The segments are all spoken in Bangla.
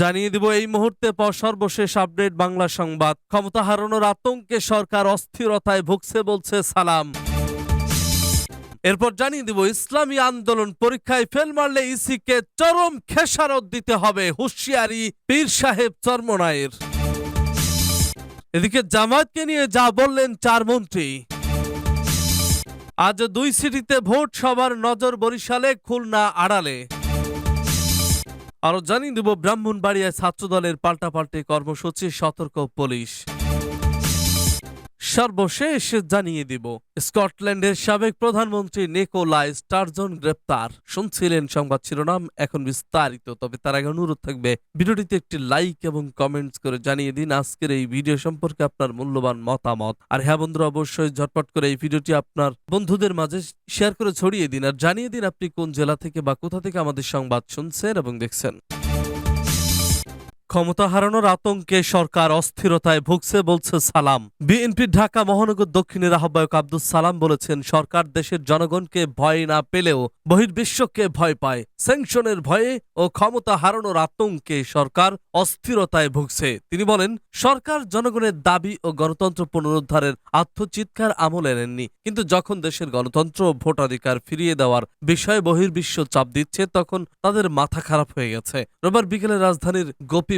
জানিয়ে দিব এই মুহূর্তে পর সর্বশেষ আপডেট বাংলা সংবাদ। ক্ষমতা হারানোর আতঙ্কে সরকার অস্থিরতায় ভুগছে বলছে সালাম। এরপর জানিয়ে দিব, ইসলামী আন্দোলন পরীক্ষায় ফেল মারলে ইসিকে চরম খেসারত দিতে হবে, হুঁশিয়ারি পীর সাহেব চর্মনায়ের। এদিকে জামায়াতকে নিয়ে যা বললেন চার মন্ত্রী। আজ দুই সিটিতে ভোট সবার নজর বরিশালে, খুলনা আড়ালে। আরও জানিয়ে দেব ব্রাহ্মণবাড়িয়ায় ছাত্রদলের পাল্টাপাল্টি কর্মসূচি সতর্ক পুলিশ। সর্বশেষ জানিয়ে দিব, স্কটল্যান্ডের সাবেক প্রধানমন্ত্রী নিকোলাই স্টারজন গ্রেপ্তার। শুনছিলেন সংবাদ শিরোনাম, এখন বিস্তারিত, তবে তার আগে অনুরোধ থাকবে, ভিডিওটিতে একটি লাইক এবং কমেন্টস করে জানিয়ে দিন আজকের এই ভিডিও সম্পর্কে আপনার মূল্যবান মতামত। আর হ্যাঁ বন্ধুরা, অবশ্যই ঝটপট করে এই ভিডিওটি আপনার বন্ধুদের মাঝে শেয়ার করে ছড়িয়ে দিন। আর জানিয়ে দিন আপনি কোন জেলা থেকে বা কোথা থেকে আমাদের সংবাদ শুনছেন এবং দেখছেন। ক্ষমতা হারানোর আতঙ্কে সরকার অস্থিরতায় ভুগছে বলছে সালাম। বিএনপির ঢাকা মহানগর দক্ষিণের আহ্বায়ক আব্দুল সালাম বলেছেন, সরকার দেশের জনগণকে ভয় না পেলেও বহির্বিশ্বকে ভয় পায়। স্যাংশনের ভয়ে ও ক্ষমতা হারানোর আতঙ্কে সরকার অস্থিরতায় ভুগছে। তিনি বলেন, সরকার জনগণের দাবি ও গণতন্ত্র পুনরুদ্ধারের আত্মচিৎকার আমলে নেননি। কিন্তু যখন দেশের গণতন্ত্র ভোটাধিকার ফিরিয়ে দেওয়ার বিষয়ে বহির্বিশ্ব চাপ দিচ্ছে, তখন তাদের মাথা খারাপ হয়ে গেছে। রোববার বিকেলে রাজধানীর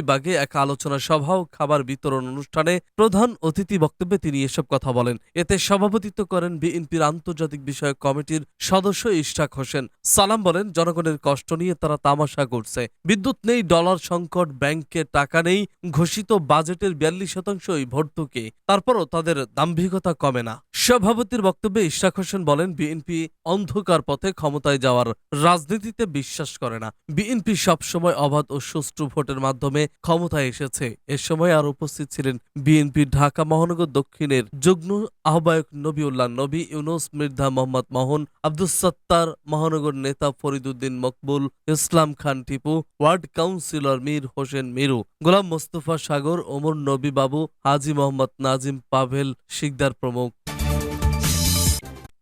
গোপীবাগে এক আলোচনা সভা ও খাবার বিতরণ অনুষ্ঠানে প্রধান অতিথি বক্তব্যে তিনি এসব কথা বলেন। এতে সভাপতিত্ব করেন বিএনপির আন্তর্জাতিক বিষয়ক কমিটির সদস্য ইশরাক হোসেন। সালাম বলেন, জনগণের কষ্ট নিয়ে তারা তামাশা করছে। বিদ্যুৎ নেই, ডলার সংকট, ব্যাংকে টাকা নেই, ঘোষিত বাজেটের বিয়াল্লিশ শতাংশই ভর্তুকি। তারপরও তাদের দাম্ভিকতা কমে না। সভাপতির বক্তব্যে ইশাক হোসেন বলেন, বিএনপি অন্ধকার পথে ক্ষমতায় যাওয়ার রাজনীতিতে বিশ্বাস করে না। বিএনপি সবসময় অবাধ ও সুষ্ঠু ভোটের মাধ্যমে ক্ষমতায় এসেছে। এ সময় আর উপস্থিত ছিলেন বিএনপির ঢাকা মহানগর দক্ষিণের যুগ্ম আহ্বায়ক নবিউল্লাহ নবী, ইউনুস মির্ধা মোহাম্মদ মোহন, আব্দুস সত্তার মহানগর নেতা ফরিদুদ্দিন মকবুল, ইসলাম খান টিপু, ওয়ার্ড কাউন্সিলর মীর হোসেন মিরু, গোলাম মোস্তফা সাগর, ওমর নবী বাবু, হাজি মোহাম্মদ নাজিম পাভেল শিকদার প্রমুখ।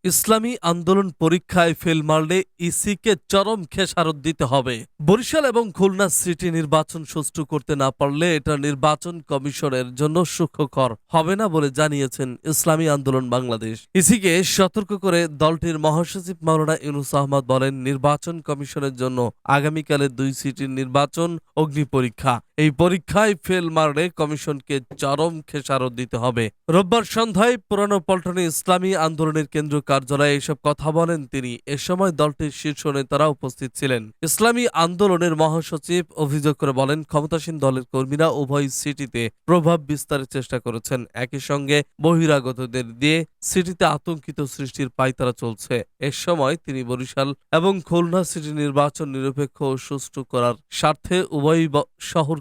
ইসলামী আন্দোলন পরীক্ষায় ফেল মারলে ইসিকে চরম খেসারত দিতে হবে। বরিশাল এবং খুলনা সিটি নির্বাচন সুষ্ঠু করতে না পারলে এটা নির্বাচন কমিশনের জন্য সুখকর। হবে না বলে জানিয়েছেন ইসলামী আন্দোলন বাংলাদেশ। ইসিকে সতর্ক করে দলটির মহাসচিব মাওলানা ইউনুস আহমদ বলেন, নির্বাচন কমিশনের জন্য আগামীকালের দুই সিটির নির্বাচন অগ্নি পরীক্ষা। এই পরীক্ষায় ফেল মারলে কমিশনকে চরম খেসারত দিতে হবে। রোববার সন্ধ্যায় পুরানো পল্টনে ইসলামী আন্দোলনের কেন্দ্র কার্যালয়ে এসব কথা বলেন তিনি। এ সময় দলটির শীর্ষ নেতারা উপস্থিত ছিলেন। ইসলামী আন্দোলনের মহাসচিব অভিযোগ করে বলেন, ক্ষমতাসীন দলের কর্মীরা উভয় সিটিতে প্রভাব বিস্তারের চেষ্টা করেছেন। একই সঙ্গে বহিরাগতদের দিয়ে সিটিতে আতঙ্কিত সৃষ্টির পাইতারা চলছে। এ সময় তিনি বরিশাল এবং খুলনা সিটি নির্বাচন নিরপেক্ষ ও সুষ্ঠু করার স্বার্থে উভয় ব-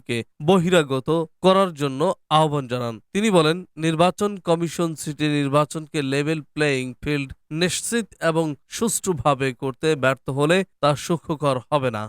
শহরকে বহিরাগত করার জন্য আহ্বান জানান। তিনি বলেন, নির্বাচন কমিশন সিটি নির্বাচনকে লেভেল প্লেয়িং ফিল্ড নিশ্চিত এবং সুষ্ঠুভাবে করতে ব্যর্থ হলে তা সুখকর হবে না।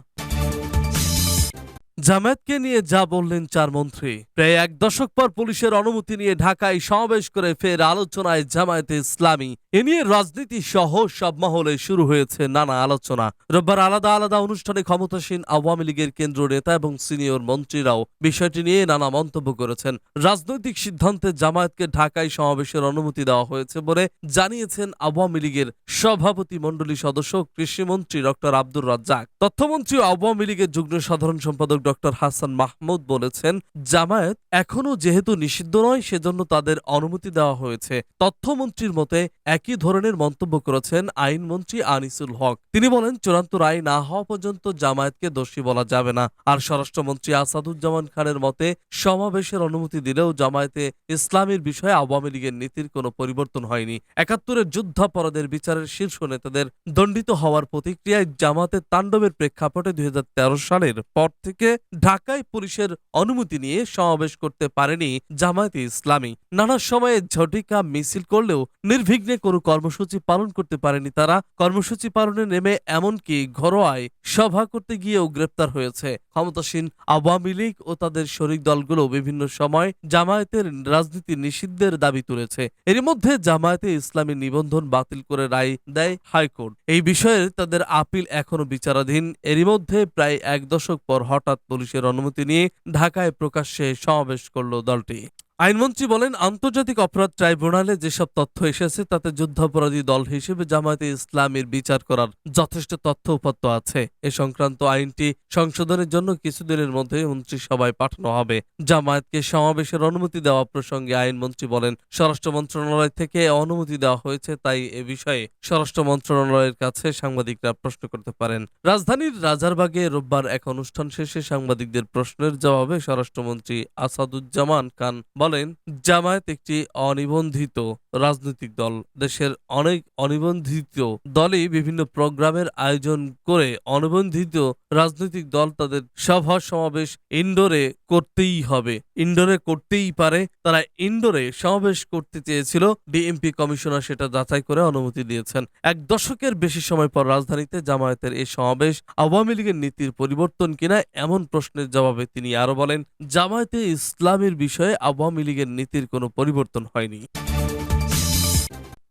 জামায়াতকে নিয়ে যা বললেন চার মন্ত্রী, প্রায় এক দশক পর পুলিশের অনুমতি নিয়ে ঢাকায় সমাবেশ করে ফের আলোচনায় জামায়াতে ইসলামী এ নিয়ে রাজনীতি সহ সব মহলে শুরু হয়েছে নানা আলোচনা। রোববার আলাদা আলাদা অনুষ্ঠানে ক্ষমতাসীন আওয়ামী লীগের কেন্দ্র নেতা এবং সিনিয়র মন্ত্রীরাও বিষয়টি নিয়ে নানা মন্তব্য করেছেন। রাজনৈতিক সিদ্ধান্তে জামায়াতকে ঢাকায় সমাবেশের অনুমতি দেওয়া হয়েছে বলে জানিয়েছেন আওয়ামী লীগের সভাপতি মণ্ডলী সদস্য কৃষিমন্ত্রী ডক্টর আব্দুর রাজ্জাক। তথ্যমন্ত্রী আওয়ামী লীগের যুগ্ম সাধারণ সম্পাদক ডক্টর হাসান মাহমুদ বলেছেন, জামায়াত এখনও যেহেতু নিষিদ্ধ নয়, সেজন্য তাদের অনুমতি দেওয়া হয়েছে। তথ্যমন্ত্রীর মতে একই ধরনের মন্তব্য করেছেন আইনমন্ত্রী আনিসুল হক। তিনি বলেন, চূড়ান্ত রায় না হওয়া পর্যন্ত জামায়াতকে দোষী বলা যাবে না। আর স্বরাষ্ট্রমন্ত্রী আসাদুজ্জামান খানের মতে, সমাবেশের অনুমতি দিলেও জামায়াতে ইসলামের বিষয়ে আওয়ামী লীগের নীতির কোনো পরিবর্তন হয়নি। একাত্তরের যুদ্ধাপরাধের বিচারের শীর্ষ নেতাদের দণ্ডিত হওয়ার প্রতিক্রিয়ায় জামাতের তাণ্ডবের প্রেক্ষাপটে দুই হাজার তেরো সালের পর থেকে ঢাকায় পুলিশের অনুমতি নিয়ে সমাবেশ করতে পারেনি জামায়াতে ইসলামী। নানা সময়ে ঝটিকা মিছিল করলেও নির্বিঘ্নে কোনো কর্মসূচি পালন করতে পারেনি তারা। কর্মসূচি পালনে নেমে এমনকি ঘরোয়ায় সভা করতে গিয়েও গ্রেপ্তার হয়েছে। ক্ষমতাসীন আওয়ামী লীগ ও তাদের শরিক দলগুলো বিভিন্ন সময় জামায়াতের রাজনীতি নিষিদ্ধের দাবি তুলেছে। এর মধ্যে জামায়াতে ইসলামী নিবন্ধন বাতিল করে রায় দেয় হাইকোর্ট। এই বিষয়ে তাদের আপিল এখনও বিচারাধীন। এরই মধ্যে প্রায় এক দশক পর হঠাৎ পুলিশের অনুমতি নিয়ে ঢাকায় প্রকাশ্যে সমাবেশ করল দলটি। আইনমন্ত্রী বলেন, আন্তর্জাতিক অপরাধ ট্রাইব্যুনালে যেসব তথ্য এসেছে, তাতে যুদ্ধাপরাধী দল হিসেবে জামায়াতে ইসলামের বিচার করার যথেষ্ট তথ্য উপাত্ত আছে। এ সংক্রান্ত আইনটি সংশোধনের জন্য কিছুদিনের মধ্যে মন্ত্রিসভায় পাঠানো হবে। জামায়াতকে সমাবেশের অনুমতি দেওয়া প্রসঙ্গে আইনমন্ত্রী বলেন, স্বরাষ্ট্র মন্ত্রণালয় থেকে অনুমতি দেওয়া হয়েছে, তাই এ বিষয়ে স্বরাষ্ট্র মন্ত্রণালয়ের কাছে সাংবাদিকরা প্রশ্ন করতে পারেন। রাজধানীর রাজারবাগে রোববার এক অনুষ্ঠান শেষে সাংবাদিকদের প্রশ্নের জবাবে স্বরাষ্ট্রমন্ত্রী আসাদুজ্জামান খান বলেন, জামায়াত একটি অনিবন্ধিত রাজনৈতিক দল। দেশের অনেক অনিবন্ধিত দলই বিভিন্ন প্রোগ্রামের আয়োজন করে অনিবন্ধিত রাজনৈতিক দল তাদের সভা সমাবেশ ইনডোরে করতেই হবে। ইনডোরে করতেই পারে, তারা ইনডোরে সমাবেশ করতে চেয়েছিল। ডিএমপি কমিশনার সেটা যাচাই করে অনুমতি দিয়েছেন। এক দশকের বেশি সময় পর রাজধানীতে জামায়াতের এই সমাবেশ আওয়ামী লীগের নীতির পরিবর্তন কিনা এমন প্রশ্নের জবাবে তিনি আরও বলেন, জামায়াতে ইসলামের বিষয়ে আওয়ামী লীগের নীতির কোনো পরিবর্তন হয়নি।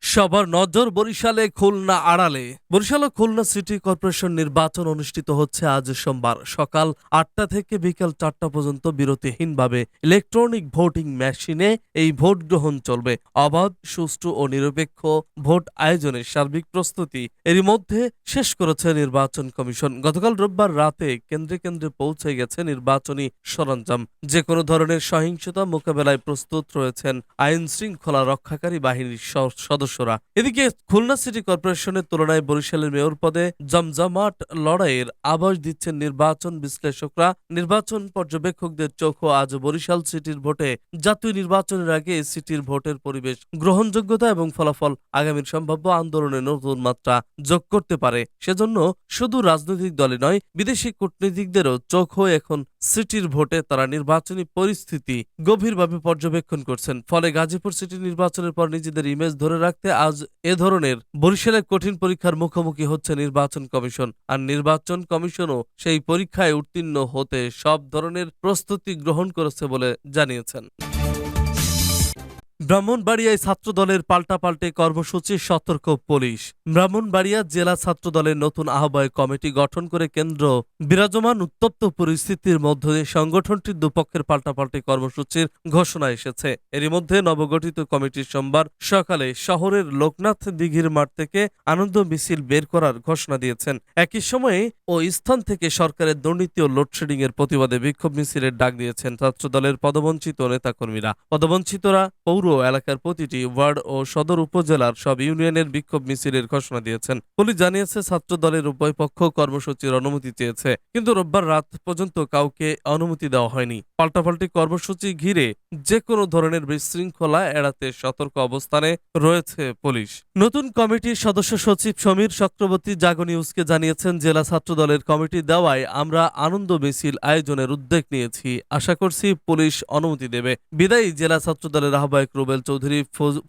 সবার নজর বরিশালে খুলনা আড়ালে। বরিশাল ও খুলনা সিটি কর্পোরেশন নির্বাচন অনুষ্ঠিত হচ্ছে আজ সোমবার সকাল আটটা থেকে বিকাল চারটা পর্যন্ত বিরতিহীনভাবে। ইলেকট্রনিক ভোটিং মেশিনে এই ভোট গ্রহণ চলবে। অবাধ, সুষ্ঠু ও নিরপেক্ষ ভোট আয়োজনের সার্বিক প্রস্তুতি এরই মধ্যে শেষ করেছে নির্বাচন কমিশন। গতকাল রোববার রাতে কেন্দ্রে কেন্দ্রে পৌঁছে গেছে নির্বাচনী সরঞ্জাম। যে কোনো ধরনের সহিংসতা মোকাবেলায় প্রস্তুত রয়েছেন আইন শৃঙ্খলা রক্ষাকারী বাহিনীর স- সদস্যরা। এদিকে খুলনা সিটি কর্পোরেশনের তুলনায় বরিশালের মেয়র পদে জমজমাট লড়াইয়ের আভাস দিচ্ছেন নির্বাচন বিশ্লেষকরা। নির্বাচন পর্যবেক্ষকদের চোখও আজ বরিশাল সিটির ভোটে। জাতীয় নির্বাচনের আগে সিটির ভোটের পরিবেশ, গ্রহণযোগ্যতা এবং ফলাফল আগামীর সম্ভাব্য আন্দোলনে নতুন মাত্রা যোগ করতে পারে। সেজন্য শুধু রাজনৈতিক দলে নয়, বিদেশি কূটনীতিকদেরও চোখও এখন সিটির ভোটে তারা নির্বাচনী পরিস্থিতি গভীরভাবে পর্যবেক্ষণ করছেন। ফলে গাজীপুর সিটি নির্বাচনের পর নিজেদের ইমেজ ধরে রাখতে আজ এ ধরনের বরিশালের কঠিন পরীক্ষার মুখোমুখি হচ্ছে নির্বাচন কমিশন। আর নির্বাচন কমিশনও সেই পরীক্ষায় উত্তীর্ণ হতে সব ধরনের প্রস্তুতি গ্রহণ করেছে বলে জানিয়েছেন। ব্রাহ্মণবাড়িয়ায় ছাত্র ছাত্রদলের পাল্টাপাল্টে কর্মসূচি, সতর্ক পুলিশ। ব্রাহ্মণবাড়িয়া জেলা ছাত্রদলের নতুন আহ্বায়ক কমিটি গঠন করে কেন্দ্র। বিরাজমান উত্তপ্ত পরিস্থিতির মধ্যে সংগঠনটির দুপক্ষের পাল্টাপাল্টে কর্মসূচির ঘোষণা এসেছে। এরই মধ্যে নবগঠিত কমিটির সোমবার সকালে শহরের লোকনাথ দিঘির মাঠ থেকে আনন্দ মিছিল বের করার ঘোষণা দিয়েছেন। একই সময়ে ও স্থান থেকে সরকারের দুর্নীতি ও লোডশেডিং এর প্রতিবাদে বিক্ষোভ মিছিলের ডাক দিয়েছেন ছাত্রদলের পদবঞ্চিত নেতাকর্মীরা। পদবঞ্চিতরা পৌর এলাকার প্রতিটি ওয়ার্ড ও সদর উপজেলার সব ইউনিয়নের বিক্ষোভ মিছিলের ঘোষণা দিয়েছেন। পুলিশ জানিয়েছে, ছাত্র দলের উভয় পক্ষ কর্মসূচির অনুমতি চেয়েছে, কিন্তু রোববার রাত পর্যন্ত কাউকে অনুমতি দেওয়া হয়নি। পাল্টাপাল্টি কর্মসূচি ঘিরে যে কোনো ধরনের বিশৃঙ্খলা এড়াতে সতর্ক অবস্থানে রয়েছে পুলিশ। নতুন কমিটির সদস্য সচিব সমীর চক্রবর্তী জাগো নিউজকে জানিয়েছেন, জেলা ছাত্র দলের কমিটি দেওয়ায় আমরা আনন্দ মিছিল আয়োজনের উদ্যোগ নিয়েছি। আশা করছি পুলিশ অনুমতি দেবে। বিদায়ী জেলা ছাত্র দলের আহ্বায়ক রুবেল চৌধুরী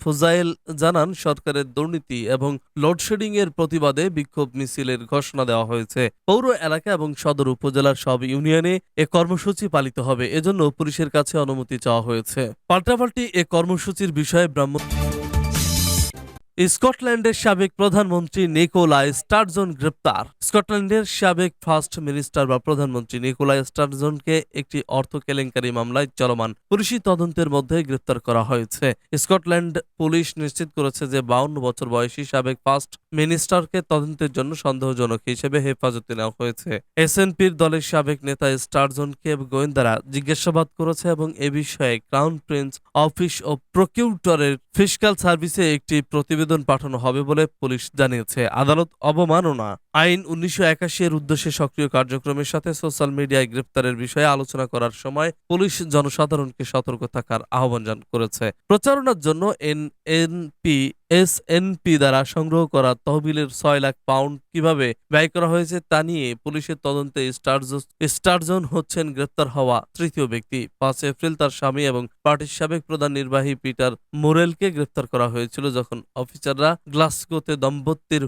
ফোজাইল জানান, সরকারের দুর্নীতি এবং লোডশেডিং এর প্রতিবাদে বিক্ষোভ মিছিলের ঘোষণা দেওয়া হয়েছে। পৌর এলাকা এবং সদর উপজেলার সব ইউনিয়নে এ কর্মসূচি পালিত হবে। এজন্য পুলিশের কাছে অনুমতি চাওয়া হয়েছে। পাল্টাপাল্টি এ কর্মসূচির বিষয়ে ব্রাহ্মণ স্কটল্যান্ডের সাবেক প্রধানমন্ত্রী নিকোলাই স্টারজন গ্রেপ্তার। স্কটল্যান্ডের সাবেক ফার্স্ট মিনিস্টার বা প্রধানমন্ত্রী নিকোলাই স্টারজনকে একটি অর্থ কেলেঙ্কারি মামলায় চলমান পুলিশি তদন্তের মধ্যে গ্রেপ্তার করা হয়েছে। স্কটল্যান্ড পুলিশ নিশ্চিত করেছে যে বাউন্ন বছর বয়সী সাবেক ফার্স্ট মিনিস্টারকে তদন্তের জন্য সন্দেহজনক হিসেবে হেফাজতে নেওয়া হয়েছে। এসএনপির দলের সাবেক নেতা স্টারজনকে গোয়েন্দারা জিজ্ঞাসাবাদ করেছে এবং এ বিষয়ে ক্রাউন প্রিন্স অফিস ও প্রকিউটরের ফিসক্যাল সার্ভিসে একটি প্রতিবেদন পাঠানো হবে বলে পুলিশ জানিয়েছে। আদালত অবমাননা আইন উনিশশো একাশি এর উদ্দেশ্যে সক্রিয় কার্যক্রমের সাথে সোশ্যাল মিডিয়ায় গ্রেপ্তারের বিষয়ে আলোচনা করার সময় পুলিশ জনসাধারণকে সতর্ক থাকার আহ্বান করেছে। প্রচারণার জন্য এন এনপি এসএনপি দ্বারা সংগ্রহ করা তহবিলের ছয় লাখ পাউন্ড কীভাবে ব্যয় করা হয়েছে তা নিয়ে পুলিশের তদন্তে স্টারজ- স্টারজন হচ্ছেন গ্রেপ্তার হওয়া তৃতীয় ব্যক্তি। পাঁচ এপ্রিল তার স্বামী এবং পার্টির সাবেক প্রধান নির্বাহী পিটার মোরেলকে গ্রেপ্তার করা হয়েছিল যখন অফিসাররা গ্লাসগোতে দম্পতির